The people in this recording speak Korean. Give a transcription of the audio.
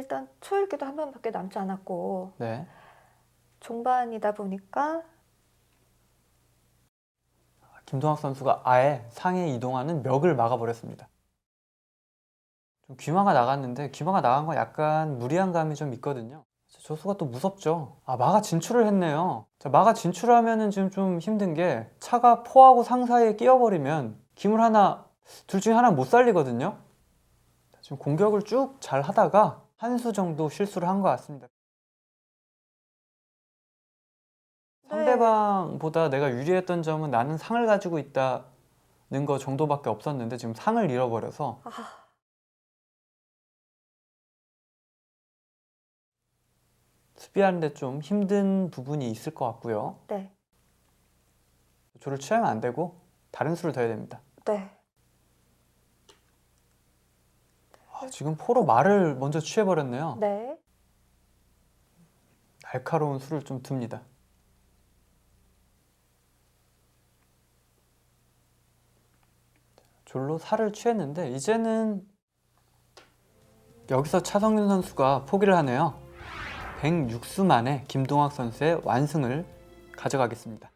일단 초읽기도 한 번밖에 남지 않았고 네. 종반이다 보니까 김동학 선수가 아예 상에 이동하는 멱을 막아버렸습니다. 좀 귀마가 나갔는데 귀마가 나간 건 약간 무리한 감이 좀 있거든요. 조수가 또 무섭죠. 아 마가 진출을 했네요. 자, 마가 진출하면은 지금 좀 힘든 게 차가 포하고 상 사이에 끼어버리면 기물 하나 둘 중에 하나 못 살리거든요. 자, 지금 공격을 쭉 잘 하다가 한 수 정도 실수를 한 것 같습니다. 네. 상대방보다 내가 유리했던 점은 나는 상을 가지고 있다는 거 정도밖에 없었는데 지금 상을 잃어버려서 아, 수비하는데 좀 힘든 부분이 있을 것 같고요. 네, 조를 취하면 안 되고 다른 수를 둬야 됩니다. 네. 아, 지금 포로 말을 먼저 취해버렸네요. 네. 날카로운 수를 좀 둡니다. 졸로 살을 취했는데 이제는 여기서 차성윤 선수가 포기를 하네요. 106수 만에 김동학 선수의 완승을 가져가겠습니다.